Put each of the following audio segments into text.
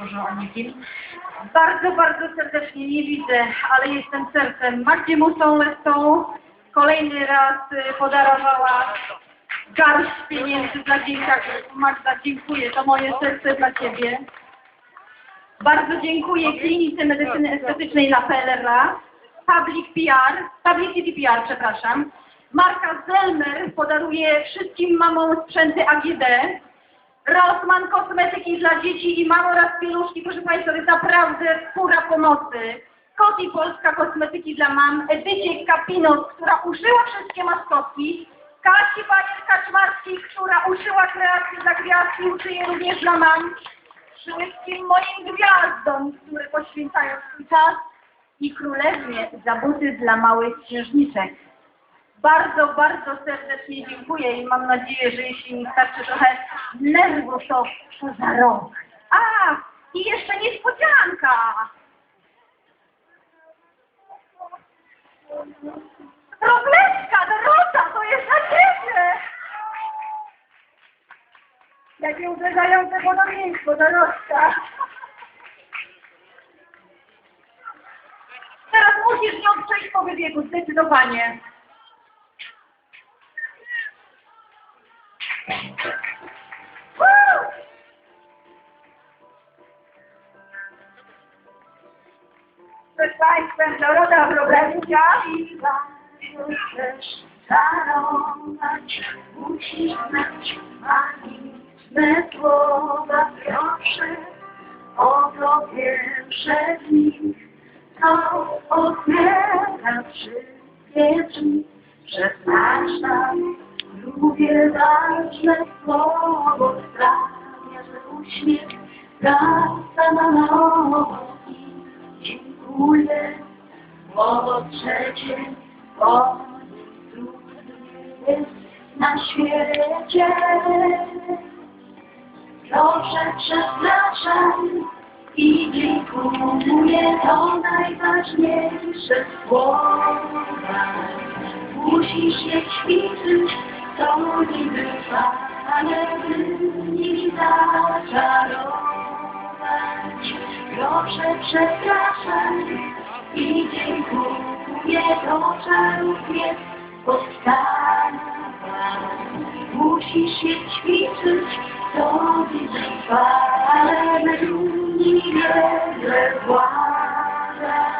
dużo o nikim. Bardzo, bardzo serdecznie nie widzę, ale jestem sercem Magdzie Musą Lestą. Kolejny raz y, podarowała garść pieniędzy dla dzieciaków. Magda, dziękuję, to moje serce dla Ciebie. Bardzo dziękuję Klinice Medycyny Estetycznej La Pellera, Public PR, Publicity PR, przepraszam. Marka Zelmer podaruje wszystkim mamom sprzęty AGD. Rossmann kosmetyki dla dzieci i mam oraz pieluszki. Proszę Państwa, to jest naprawdę skóra pomocy. Koti Polska kosmetyki dla mam. Edycie Kapinos, która uszyła wszystkie maskotki. Kasi Banier Kaczmarskiej, która uszyła kreację dla gwiazdki, uszyje również dla mam. Wszystkim moim gwiazdom, które poświęcają swój czas. I królewnie za buty dla małych księżniczek. Bardzo, bardzo serdecznie dziękuję i mam nadzieję, że jeśli mi starczy trochę nerwu, to, to za rok. A, i jeszcze niespodzianka! Robletka, Dorota, to jest na ciebie! Jakie uderzające podobieństwo, Dorotka. Teraz musisz nią przejść po wybiegu, zdecydowanie. Woo! Przed Państwem Dorota Wroblewska i czarować, znać magiczne słowa, proszę, pierwsze to otwiera wszystkie drzwi, przepraszam, lubię ważne słowo, sprawia, że uśmiech wraca na nowo i dziękuję. Słowo trzecie, o jest na świecie. Proszę, przepraszam i dziękuję, to najważniejsze słowa. Musisz je ćwiczyć, to niby ale nimi zaczarować. Proszę, przepraszam i dziękuję, to czarów jest podstawa. Musisz je ćwiczyć, to widzę, ale my niewiele władać.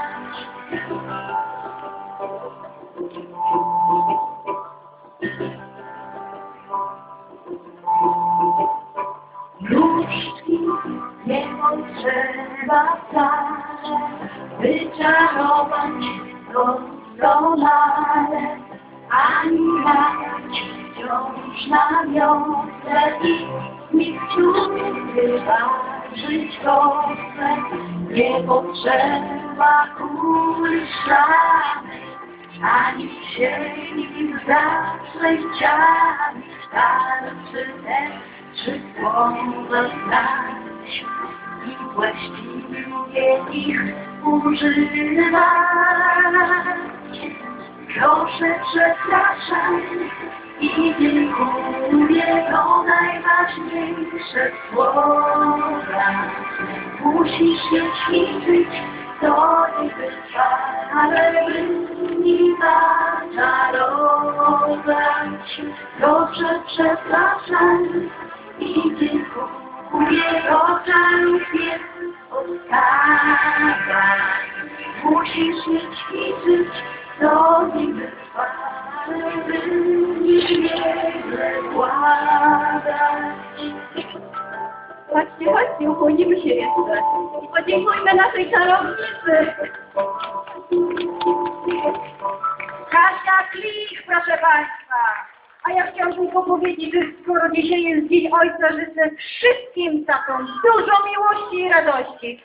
Potrzeba wcale wyczarować doskonale, ani machać wciąż na wiosce i mięciutkie ważyć kosę. Nie potrzeba kuli szklanej, ani sieni zaklęciami, starczy te trzy słowa znać właściwie ich używać. Proszę, przepraszam i dziękuję, to najważniejsze słowa. Musisz je ćwiczyć, to nie ale by mi zaczarować. Proszę, przepraszam Ale by niewiele władać. Chodźcie, chodźcie, ukłonimy się jeszcze. I podziękujmy naszej czarownicy. Kasia Klich, proszę Państwa. A ja chciałam tylko powiedzieć, że skoro dzisiaj jest Dzień Ojca, życzę wszystkim tatom dużo miłości i radości.